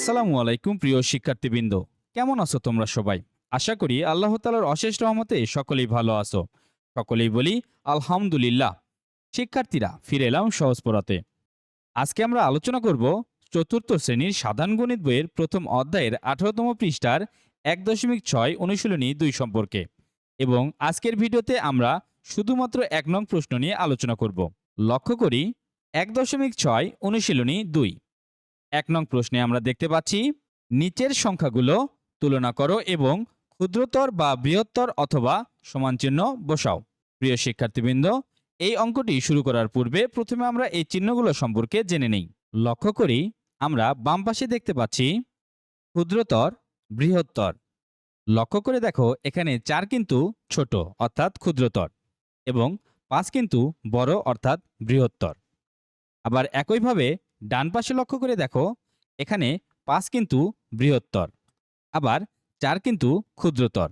আসসালামু আলাইকুম, প্রিয় শিক্ষার্থীবৃন্দ। কেমন আছো তোমরা সবাই? আশা করি আল্লাহ তালার অশেষ রহমতে সকলেই ভালো আছো। সকলেই বলি, আলহামদুলিল্লাহ। শিক্ষার্থীরা, ফিরে এলাম সহজ পড়াতে। আজকে আমরা আলোচনা করব চতুর্থ শ্রেণির সাধারণ গণিত বইয়ের প্রথম অধ্যায়ের আঠারোতম পৃষ্ঠার এক দশমিক ছয় অনুশীলনী দুই সম্পর্কে এবং আজকের ভিডিওতে আমরা শুধুমাত্র এক নং প্রশ্ন নিয়ে আলোচনা করব। লক্ষ্য করি, এক দশমিক ছয় অনুশীলনী দুই। এক নং প্রশ্নে আমরা দেখতে পাচ্ছি, নিচের সংখ্যাগুলো তুলনা করো এবং ক্ষুদ্রতর বা বৃহত্তর অথবা সমান চিহ্ন বসাও। প্রিয় শিক্ষার্থীবৃন্দ, এই অঙ্কটি শুরু করার পূর্বে প্রথমে আমরা এই চিহ্নগুলো সম্পর্কে জেনে নেই। লক্ষ্য করি, আমরা বাম পাশে দেখতে পাচ্ছি, ক্ষুদ্রতর, বৃহত্তর। লক্ষ্য করে দেখো, এখানে চার কিন্তু ছোট, অর্থাৎ ক্ষুদ্রতর এবং পাঁচ কিন্তু বড়, অর্থাৎ বৃহত্তর। আবার একইভাবে ডান পাশে লক্ষ্য করে দেখো, এখানে পাঁচ কিন্তু বৃহত্তর, আবার চার কিন্তু ক্ষুদ্রতর।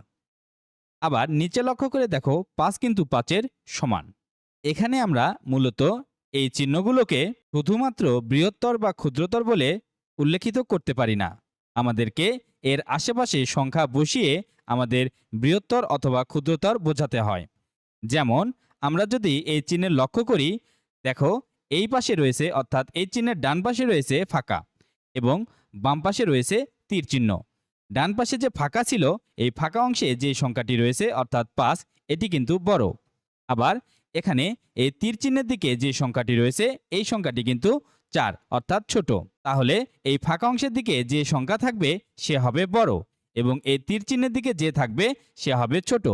আবার নিচে লক্ষ্য করে দেখো, পাঁচ কিন্তু পাঁচের সমান। এখানে আমরা মূলত এই চিহ্নগুলোকে শুধুমাত্র বৃহত্তর বা ক্ষুদ্রতর বলে উল্লেখিত করতে পারি না। আমাদেরকে এর আশেপাশে সংখ্যা বসিয়ে আমাদের বৃহত্তর অথবা ক্ষুদ্রতর বোঝাতে হয়। যেমন, আমরা যদি এই চিহ্নের লক্ষ্য করি, দেখো এই পাশে রয়েছে, অর্থাৎ এই চিহ্নের ডান পাশে রয়েছে ফাঁকা এবং বাম পাশে রয়েছে তীর চিহ্ন। ডান পাশে যে ফাঁকা ছিল, এই ফাঁকা অংশে যে সংখ্যাটি রয়েছে, অর্থাৎ পাঁচ, এটি কিন্তু বড়। আবার এখানে এই তীর চিহ্নের দিকে যে সংখ্যাটি রয়েছে, এই সংখ্যাটি কিন্তু চার, অর্থাৎ ছোট। তাহলে এই ফাঁকা অংশের দিকে যে সংখ্যা থাকবে, সে হবে বড় এবং এই তীর চিহ্নের দিকে যে থাকবে, সে হবে ছোট।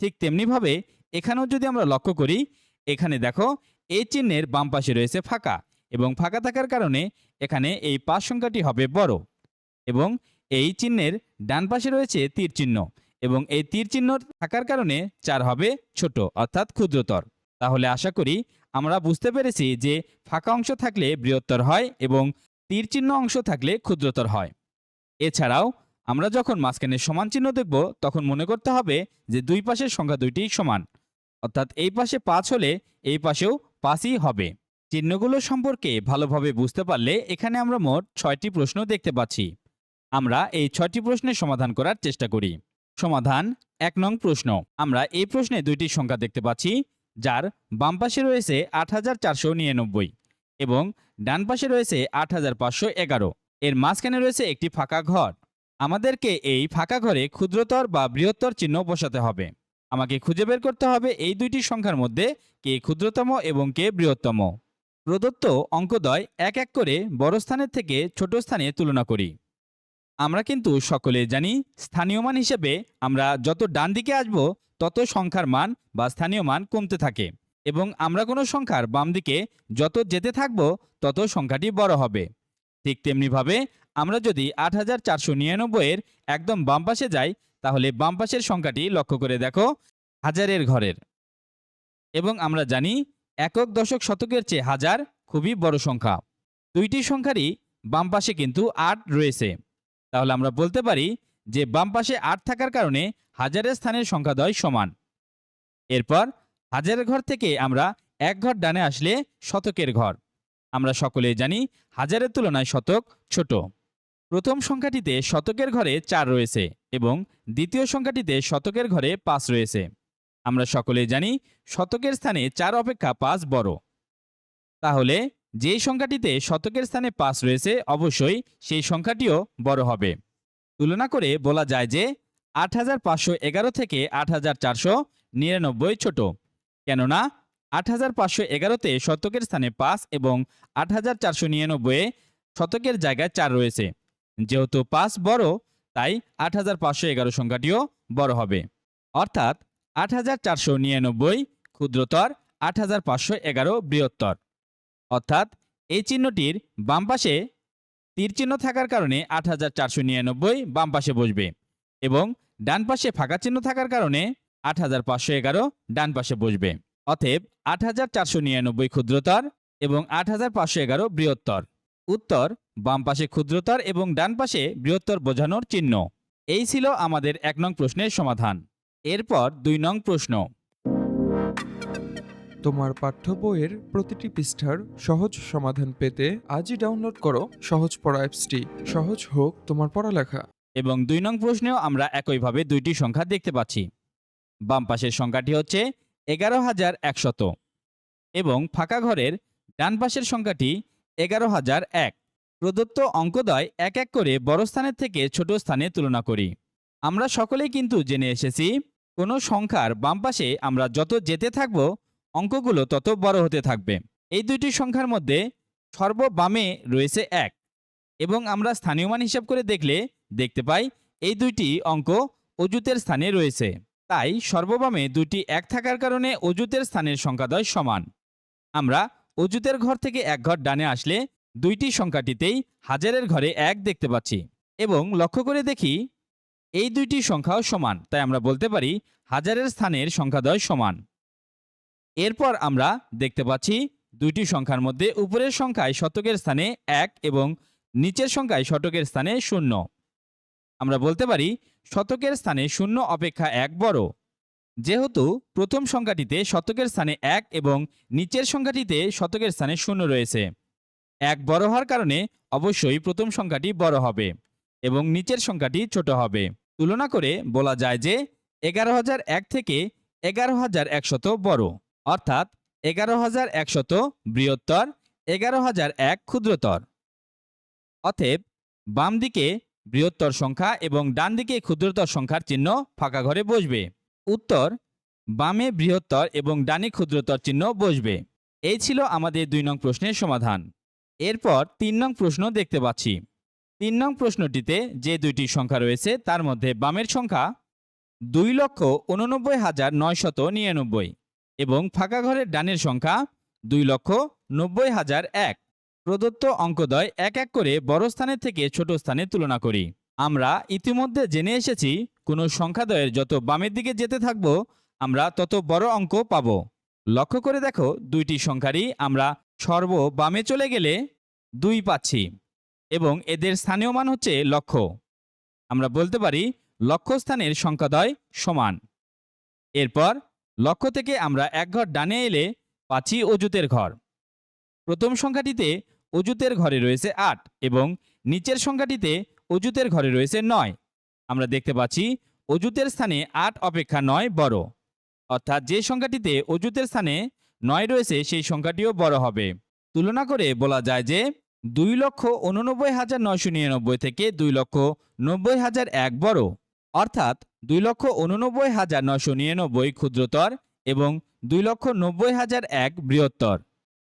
ঠিক তেমনিভাবে এখানেও যদি আমরা লক্ষ্য করি, এখানে দেখো এই চিহ্নের বাম পাশে রয়েছে ফাঁকা এবং ফাঁকা থাকার কারণে এখানে এই পাঁচ সংখ্যাটি হবে বড় এবং এই চিহ্নের ডান পাশে রয়েছে তীর চিহ্ন এবং এই তীর চিহ্ন থাকার কারণে চার হবে ছোট অর্থাৎ ক্ষুদ্রতর। তাহলে আশা করি আমরা বুঝতে পেরেছি যে ফাঁকা অংশ থাকলে বৃহত্তর হয় এবং তীর চিহ্ন অংশ থাকলে ক্ষুদ্রতর হয়। এছাড়াও আমরা যখন মাঝখানে সমান চিহ্ন দেখব তখন মনে করতে হবে যে দুই পাশের সংখ্যা দুইটি সমান। অর্থাৎ এই পাশে পাঁচ হলে এই পাশেও পাঁচই হবে। চিহ্নগুলো সম্পর্কে ভালোভাবে বুঝতে পারলে এখানে আমরা মোট ছয়টি প্রশ্ন দেখতে পাচ্ছি। আমরা এই ছয়টি প্রশ্নের সমাধান করার চেষ্টা করি। সমাধান এক নং প্রশ্ন। আমরা এই প্রশ্নে দুইটি সংখ্যা দেখতে পাচ্ছি, যার বাম পাশে রয়েছে আট হাজার চারশো নিরানব্বই এবং ডান পাশে রয়েছে আট হাজার পাঁচশো এগারো। এর মাঝখানে রয়েছে একটি ফাঁকা ঘর। আমাদেরকে এই ফাঁকা ঘরে ক্ষুদ্রতর বা বৃহত্তর চিহ্ন বসাতে হবে। আমাকে খুঁজে বের করতে হবে এই দুইটি সংখ্যার মধ্যে কে ক্ষুদ্রতম এবং কে বৃহত্তম। প্রদত্ত অঙ্কদয় এক এক করে বড় স্থানের থেকে ছোট স্থানে তুলনা করি। আমরা কিন্তু সকলে জানি স্থানীয় মান হিসেবে আমরা যত ডান দিকে আসব, তত সংখ্যার মান বা স্থানীয় মান কমতে থাকে এবং আমরা কোনো সংখ্যার বাম দিকে যত যেতে থাকব, তত সংখ্যাটি বড় হবে। ঠিক তেমনিভাবে আমরা যদি আট হাজার চারশো নিরানব্বইয়ের একদম বাম পাশে যাই তাহলে বাম পাশের সংখ্যাটি লক্ষ্য করে দেখো, হাজারের ঘরের। এবং আমরা জানি একক দশক শতকের চেয়ে হাজার খুবই বড় সংখ্যা। দুইটি সংখ্যারই বাম পাশে কিন্তু আট রয়েছে। তাহলে আমরা বলতে পারি যে বাম পাশে আট থাকার কারণে হাজারের স্থানের সংখ্যাদ্বয় সমান। এরপর হাজারের ঘর থেকে আমরা এক ঘর ডানে আসলে শতকের ঘর। আমরা সকলেই জানি হাজারের তুলনায় শতক ছোট। প্রথম সংখ্যাটিতে শতকের ঘরে চার রয়েছে এবং দ্বিতীয় সংখ্যাটিতে শতকের ঘরে পাঁচ রয়েছে। আমরা সকলেই জানি শতকের স্থানে চার অপেক্ষা পাঁচ বড়। তাহলে যেই সংখ্যাটিতে শতকের স্থানে পাঁচ রয়েছে অবশ্যই সেই সংখ্যাটিও বড় হবে। তুলনা করে বলা যায় যে আট হাজার পাঁচশো এগারো থেকে আট হাজার চারশো নিরানব্বই ছোট। কেননা আট হাজার পাঁচশো এগারোতে শতকের স্থানে পাঁচ এবং আট হাজার চারশো নিরানব্বইয়ে শতকের জায়গায় চার রয়েছে। যেহেতু পাঁচ বড়, তাই আট হাজার পাঁচশো এগারো সংখ্যাটিও বড় হবে। অর্থাৎ আট হাজার চারশো নিরানব্বই ক্ষুদ্রতর আট হাজার পাঁচশো এগারো বৃহত্তর। অর্থাৎ এই চিহ্নটির বাম পাশে তীর চিহ্ন থাকার কারণে আট হাজার চারশো নিরানব্বই বাম পাশে বসবে এবং ডান পাশে ফাঁকা চিহ্ন থাকার কারণে আট হাজার পাঁচশো এগারো ডান পাশে বসবে। অতএব আট হাজার চারশো নিরানব্বই ক্ষুদ্রতর এবং আট হাজার পাঁচশো এগারো বৃহত্তর। উত্তর বাম পাশে ক্ষুদ্রতর এবং ডান পাশে বৃহত্তর বোঝানোর চিহ্ন। এই ছিল আমাদের এক নং প্রশ্নের সমাধান। এরপর দুই নং প্রশ্ন। তোমার পাঠ্য বইয়ের প্রতিটি পৃষ্ঠার সহজ সমাধান পেতে আজই ডাউনলোড করো সহজ পড়া অ্যাপসটি। সহজ হোক তোমার পড়ালেখা। এবং দুই নং প্রশ্নেও আমরা একইভাবে দুইটি সংখ্যা দেখতে পাচ্ছি। বাম পাশের সংখ্যাটি হচ্ছে এগারো হাজার একশত। এবং ফাঁকা ঘরের ডান পাশের সংখ্যাটি এগারো হাজার এক। প্রদত্ত অঙ্কদয় এক এক করে বড় স্থানের থেকে ছোট স্থানে তুলনা করি। আমরা সকলেই কিন্তু জেনে এসেছি, কোনো সংখ্যার বাম পাশে আমরা যত যেতে থাকব, অঙ্কগুলো তত বড় হতে থাকবে। এই দুইটি সংখ্যার মধ্যে সর্ববামে রয়েছে এক। এবং আমরা স্থানীয় মান হিসাব করে দেখলে দেখতে পাই, এই দুইটি অঙ্ক অজুতের স্থানে রয়েছে। তাই সর্ববামে দুটি এক থাকার কারণে অজুতের স্থানের সংখ্যাদ্বয় সমান। আমরা অজুতের ঘর থেকে এক ঘর ডানে আসলে দুইটি সংখ্যাটিতেই হাজারের ঘরে এক দেখতে পাচ্ছি এবং লক্ষ্য করে দেখি এই দুইটি সংখ্যাও সমান। তাই আমরা বলতে পারি হাজারের স্থানের সংখ্যাদ্বয় সমান। এরপর আমরা দেখতে পাচ্ছি দুইটি সংখ্যার মধ্যে উপরের সংখ্যায় শতকের স্থানে এক এবং নিচের সংখ্যায় শতকের স্থানে শূন্য। আমরা বলতে পারি শতকের স্থানে শূন্য অপেক্ষা এক বড়। যেহেতু প্রথম সংখ্যাটিতে শতকের স্থানে এক এবং নিচের সংখ্যাটিতে শতকের স্থানে শূন্য রয়েছে। এক বড় হওয়ার কারণে অবশ্যই প্রথম সংখ্যাটি বড় হবে এবং নিচের সংখ্যাটি ছোট হবে। তুলনা করে বলা যায় যে এগারো হাজার এক থেকে এগারো হাজার একশত বড়, অর্থাৎ এগারো হাজার একশত বৃহত্তর, এগারো হাজার এক ক্ষুদ্রতর। অতএব বাম দিকে বৃহত্তর সংখ্যা এবং ডান দিকে ক্ষুদ্রতর সংখ্যার চিহ্ন ফাঁকা ঘরে বসবে। উত্তর, বামে বৃহত্তর এবং ডানে ক্ষুদ্রতর চিহ্ন বসবে। এই ছিল আমাদের দুই নং প্রশ্নের সমাধান। এরপর তিন নং প্রশ্ন দেখতে পাচ্ছি। তিন নং প্রশ্নটিতে যে দুইটি সংখ্যা রয়েছে, তার মধ্যে বামের সংখ্যা দুই লক্ষ উননব্বই হাজার নয়শত নিরানব্বই এবং ফাঁকা ঘরের ডানের সংখ্যা দুই লক্ষ নব্বই হাজার এক। প্রদত্ত অঙ্কদয় এক এক করে বড় স্থানের থেকে ছোট স্থানে তুলনা করি। আমরা ইতিমধ্যে জেনে এসেছি, কোনো সংখ্যাদয়ের যত বামের দিকে যেতে থাকব, আমরা তত বড় অঙ্ক পাব। লক্ষ্য করে দেখো, দুইটি সংখ্যারই আমরা সর্ব বামে চলে গেলে দুই পাচ্ছি এবং এদের স্থানীয় মান হচ্ছে লক্ষ্য। আমরা বলতে পারি, লক্ষ্যস্থানের সংখ্যাদয় সমান। এরপর, লক্ষ্য থেকে আমরা এক ঘর ডানে এলে পাচ্ছি অজুতের ঘর। প্রথম সংখ্যাটিতে অজুতের ঘরে রয়েছে আট এবং নিচের সংখ্যাটিতে অজুতের ঘরে রয়েছে নয়। আমরা দেখতে পাচ্ছি অজুতের স্থানে আট, অপেক্ষা নয় বড়। অর্থাৎ যে সংখ্যাটিতে অজুতের স্থানে নয় রয়েছে, সেই সংখ্যাটিও বড় হবে। তুলনা করে বলা যায় যে দুই লক্ষ উননব্বই হাজার নয়শো নিরানব্বই থেকে দুই লক্ষ নব্বই হাজার এক বড়। অর্থাৎ দুই লক্ষ উননব্বই হাজার নয়শো নিরানব্বই ক্ষুদ্রতর এবং দুই লক্ষ নব্বই হাজার এক বৃহত্তর।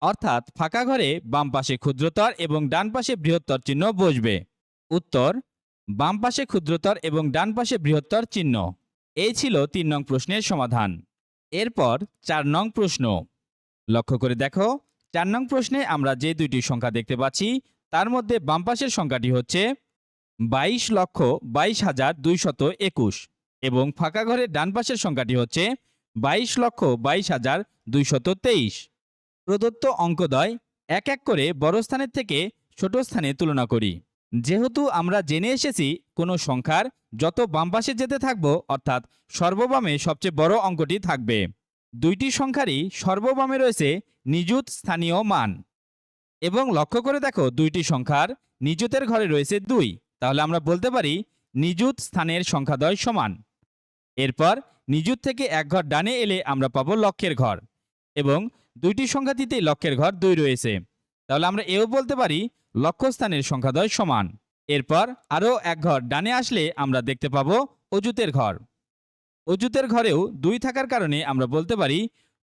অর্থাৎ ফাঁকা ঘরে বাম পাশে ক্ষুদ্রতর এবং ডান পাশে বৃহত্তর চিহ্ন বসবে। উত্তর, বাম পাশে ক্ষুদ্রতর এবং ডান পাশে বৃহত্তর চিহ্ন। এই ছিল তিন নং প্রশ্নের সমাধান। এরপর চার নং প্রশ্ন। লক্ষ্য করে দেখো, চার নং প্রশ্নে আমরা যে দুইটি সংখ্যা দেখতে পাচ্ছি, তার মধ্যে বাম পাশের সংখ্যাটি হচ্ছে বাইশ লক্ষ বাইশ হাজার দুইশত একুশ এবং ফাঁকা ঘরের ডান পাশের সংখ্যাটি হচ্ছে বাইশ লক্ষ বাইশ হাজার দুইশত তেইশ। প্রদত্ত অঙ্কদয় এক এক করে বড় স্থানের থেকে ছোট স্থানে তুলনা করি। যেহেতু আমরা জেনে এসেছি, কোনো সংখ্যার যত বাম পাশে যেতে থাকব, অর্থাৎ সর্ববামে সবচেয়ে বড় অঙ্কটি থাকবে। দুইটি সংখ্যারই সর্ববামে রয়েছে নিযুত স্থানীয় মান। এবং লক্ষ্য করে দেখো, দুইটি সংখ্যার নিযুতের ঘরে রয়েছে দুই। তাহলে আমরা বলতে পারি, নিযুত স্থানের সংখ্যাদ্বয় সমান। এরপর নিযুত থেকে এক ঘর ডানে এলে আমরা পাবো লক্ষ্যের ঘর। এবং দুইটি সংখ্যাটিতেই লক্ষ্যের ঘর দুই রয়েছে। তাহলে আমরা এও বলতে পারি লক্ষ্যস্থানের সংখ্যাদ্বয় সমান। এরপর আরও এক ঘর ডানে আসলে আমরা দেখতে পাবো অজুতের ঘর। অজুতের ঘরেও দুই থাকার কারণে আমরা বলতে পারি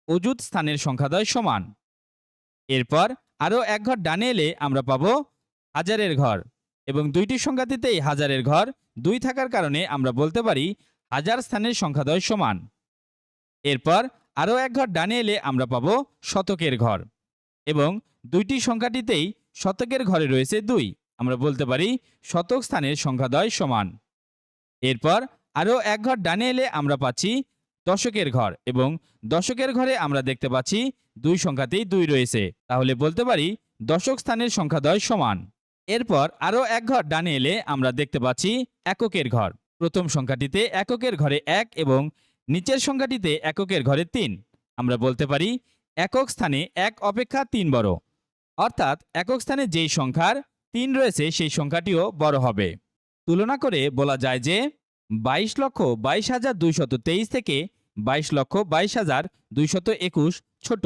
অজুত স্থানের সংখ্যাদ্বয় সমান। এরপর আরও এক ঘর ডানে এলে আমরা পাবো হাজারের ঘর এবং দুইটি সংখ্যাটিতেই হাজারের ঘর দুই থাকার কারণে আমরা বলতে পারি হাজার স্থানের সংখ্যাদ্বয় সমান। এরপর আরও এক ঘর ডানে এলে আমরা পাবো শতকের ঘর। এবং দুইটি সংখ্যাটিতেই শতকের ঘরে রয়েছে দুই। আমরা বলতে পারি শতক স্থানের সংখ্যাদ্বয় সমান। এরপর আরও এক ঘর ডানে এলে আমরা পাচ্ছি দশকের ঘর এবং দশকের ঘরে আমরা দেখতে পাচ্ছি দুই সংখ্যাতেই দুই রয়েছে। তাহলে বলতে পারি দশক স্থানের সংখ্যাদ্বয় সমান। এরপর আরও এক ঘর ডানে এলে আমরা দেখতে পাচ্ছি এককের ঘর। প্রথম সংখ্যাটিতে এককের ঘরে এক এবং নিচের সংখ্যাটিতে এককের ঘরে তিন। আমরা বলতে পারি একক স্থানে এক অপেক্ষা তিন বড়। অর্থাৎ একক স্থানে যেই সংখ্যার তিন রয়েছে, সেই সংখ্যাটিও বড় হবে। তুলনা করে বলা যায় যে বাইশ লক্ষ বাইশ হাজার দুইশত তেইশ থেকে বাইশ লক্ষ বাইশ হাজার দুইশত একুশ ছোট।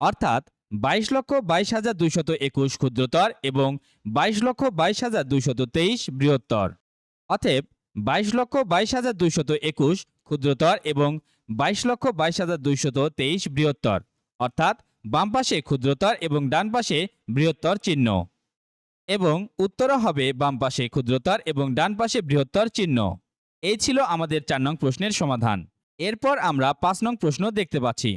অর্থাৎ বাইশ লক্ষ বাইশ হাজার দুইশত একুশ ক্ষুদ্রতর এবং বাইশ লক্ষ বাইশ হাজার দুইশত তেইশ বৃহত্তর। অতএব বাইশ লক্ষ বাইশ হাজার দুইশত একুশ ক্ষুদ্রতর এবং বাইশ লক্ষ বাইশ হাজার দুইশত তেইশ বৃহত্তর। অর্থাৎ বাম পাশে ক্ষুদ্রতর এবং ডান পাশে বৃহত্তর চিহ্ন। এবং উত্তরও হবে বাম পাশে ক্ষুদ্রতর এবং ডান পাশে বৃহত্তর চিহ্ন। এই ছিল আমাদের চার নং প্রশ্নের সমাধান। এরপর আমরা পাঁচ নং প্রশ্ন দেখতে পাচ্ছি।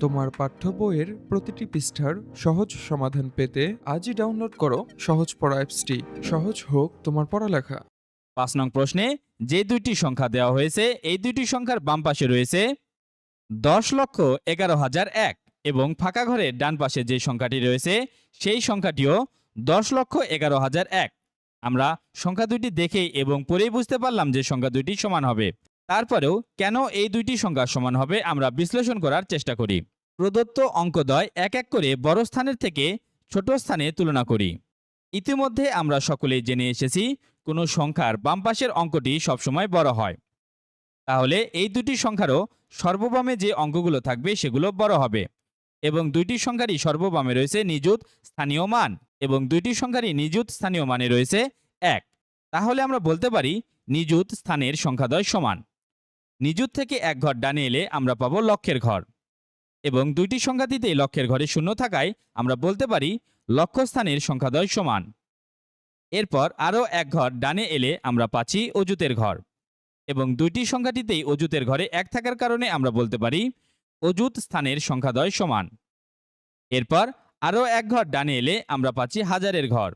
তোমার পাঠ্য বইয়ের প্রতিটি পৃষ্ঠার সহজ সমাধান পেতে আজই ডাউনলোড করো সহজ পড়া অ্যাপসটি। সহজ হোক তোমার পড়ালেখা। পাঁচ নং প্রশ্নে যে দুইটি সংখ্যা দেওয়া হয়েছে এই দুইটি সংখ্যার বাম পাশে রয়েছে দশ লক্ষ এগারো হাজার এক এবং ফাঁকা ঘরের ডান পাশে যে সংখ্যাটি রয়েছে, সেই সংখ্যাটিও দশ লক্ষ এগারো হাজার এক। আমরা সংখ্যা দুইটি দেখেই এবং পরেই বুঝতে পারলাম যে সংখ্যা দুইটি সমান হবে। তারপরেও কেন এই দুইটি সংখ্যা সমান হবে, আমরা বিশ্লেষণ করার চেষ্টা করি। প্রদত্ত অঙ্কদয় এক এক করে বড় স্থানের থেকে ছোট স্থানে তুলনা করি। ইতিমধ্যে আমরা সকলেই জেনে এসেছি, কোনো সংখ্যার বাম পাশের অঙ্কটি সবসময় বড় হয়। তাহলে এই দুটি সংখ্যারও সর্ববামে যে অঙ্কগুলো থাকবে সেগুলো বড় হবে। এবং দুইটি সংখ্যারই সর্ববামে রয়েছে নিযুত স্থানীয় মান এবং দুইটি সংখ্যারই নিযুত স্থানীয় মানে রয়েছে এক। তাহলে আমরা বলতে পারি নিযুত স্থানের সংখ্যাদয় সমান। নিযুত থেকে এক ঘর ডানে এলে আমরা পাবো লক্ষের ঘর। এবং দুইটি সংখ্যাটিতেই লক্ষের ঘরে শূন্য থাকায় আমরা বলতে পারি লক্ষ্যস্থানের সংখ্যাদয় সমান। এরপর আরও এক ঘর ডানে এলে আমরা পাচ্ছি অজুতের ঘর। এবং দুইটি সংখ্যাটিতেই অজুতের ঘরে এক থাকার কারণে আমরা বলতে পারি অজুত স্থানের সংখ্যাদয় সমান। এরপর আরও এক ঘর ডানে এলে আমরা পাচ্ছি হাজারের ঘর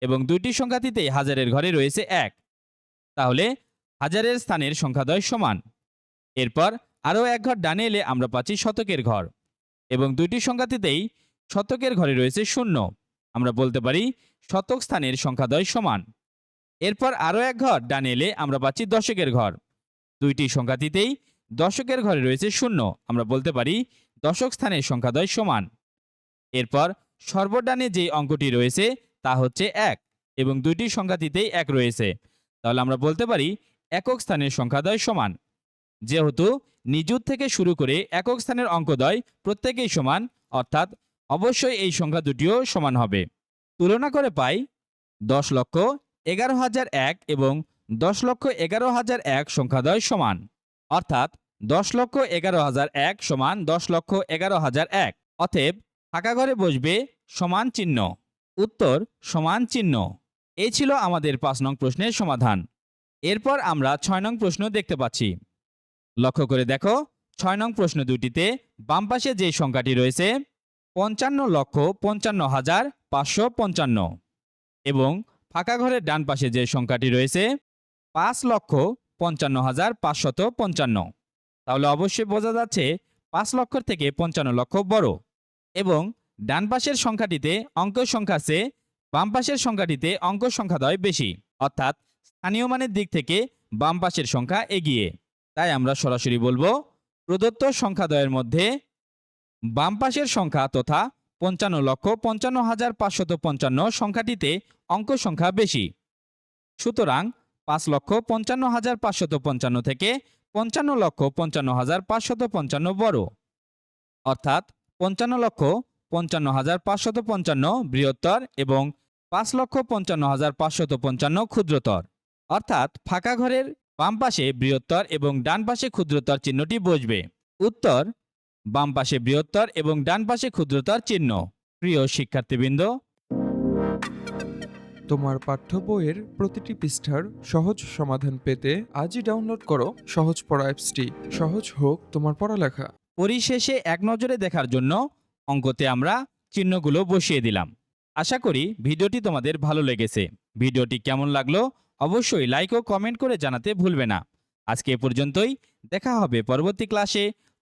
এবং দুইটি সংখ্যাটিতেই হাজারের ঘরে রয়েছে এক। তাহলে হাজারের স্থানের সংখ্যাদয় সমান। এরপর আরও এক ঘর ডানে এলে আমরা পাচ্ছি শতকের ঘর এবং দুইটি সংখ্যাটিতেই শতকের ঘরে রয়েছে শূন্য। আমরা বলতে পারি শতক স্থানের সংখ্যাদয় সমান। এরপর আরও এক ঘর ডানে এলে আমরা পাচ্ছি দশকের ঘর। দুইটি সংখ্যাটিতেই দশকের ঘরে রয়েছে শূন্য। আমরা বলতে পারি দশক স্থানের সংখ্যাদয় সমান। এরপর সর্বডানে যে অঙ্কটি রয়েছে তা হচ্ছে এক এবং দুইটি সংখ্যাটিতেই এক রয়েছে। তাহলে আমরা বলতে পারি একক স্থানের সংখ্যাদয় সমান। যেহেতু নিযুত থেকে শুরু করে একক স্থানের অঙ্কদয় প্রত্যেকেই সমান, অর্থাৎ অবশ্যই এই সংখ্যা দুটিও সমান হবে। তুলনা করে পাই দশ লক্ষ এগারো হাজার এক এবং দশ লক্ষ এগারো হাজার এক সংখ্যাদ্বয় সমান। অর্থাৎ দশ লক্ষ এগারো হাজার এক সমান দশ লক্ষ এগারো হাজার এক। অতএব ফাঁকা ঘরে বসবে সমান চিহ্ন। উত্তর, সমান চিহ্ন। এই ছিল আমাদের পাঁচ নং প্রশ্নের সমাধান। এরপর আমরা ছয় নং প্রশ্ন দেখতে পাচ্ছি। লক্ষ্য করে দেখো, ছয় নং প্রশ্ন দুটিতে বাম পাশে যে সংখ্যাটি রয়েছে, পঞ্চান্ন লক্ষ পঞ্চান্ন হাজার পাঁচশো পঞ্চান্ন এবং ফাঁকা ঘরের ডান পাশে যে সংখ্যাটি রয়েছে, পাঁচ লক্ষ পঞ্চান্ন হাজার পাঁচশত পঞ্চান্ন। তাহলে অবশ্যই বোঝা যাচ্ছে পাঁচ লক্ষর থেকে পঞ্চান্ন লক্ষ বড় এবং ডান পাশের সংখ্যাটিতে অঙ্ক সংখ্যা চেয়ে বাম পাশের সংখ্যাটিতে অঙ্ক সংখ্যাদয় বেশি। অর্থাৎ স্থানীয় মানের দিক থেকে বাম পাশের সংখ্যা এগিয়ে। তাই আমরা সরাসরি বলব প্রদত্ত সংখ্যাদয়ের মধ্যে বাম পাশের সংখ্যা তথা পঞ্চান্ন লক্ষ পঞ্চান্ন হাজার পাঁচশত পঞ্চান্ন সংখ্যাটিতে অঙ্ক সংখ্যা বেশি। সুতরাং পাঁচ লক্ষ পঞ্চান্ন হাজার পাঁচশত পঞ্চান্ন থেকে পঞ্চান্ন লক্ষ পঞ্চান্ন হাজার পাঁচশত পঞ্চান্ন বড় অর্থাৎ পঞ্চান্ন লক্ষ পঞ্চান্ন হাজার পাঁচশত পঞ্চান্ন বৃহত্তর এবং পাঁচ লক্ষ পঞ্চান্ন হাজার পাঁচশত পঞ্চান্ন ক্ষুদ্রতর। অর্থাৎ ফাঁকা ঘরের বাম পাশে বৃহত্তর এবং ডান পাশে ক্ষুদ্রতর চিহ্নটি বসবে। উত্তর বাম পাশে বৃহত্তর এবং ডান পাশে ক্ষুদ্রতার চিহ্ন। প্রিয় শিক্ষার্থীবৃন্দ তোমার পাঠ্য বইয়ের প্রতিটি পৃষ্ঠার সহজ সমাধান পেতে আজই ডাউনলোড করো সহজ পড়া অ্যাপসটি। সহজ হোক তোমার পড়ালেখা। পরিশেষে এক নজরে দেখার জন্য অঙ্কতে আমরা চিহ্নগুলো বসিয়ে দিলাম। আশা করি ভিডিওটি তোমাদের ভালো লেগেছে। ভিডিওটি কেমন লাগল অবশ্যই লাইক ও কমেন্ট করে জানাতে ভুলবে না। আজকে এ পর্যন্তই। দেখা হবে পরবর্তী ক্লাসে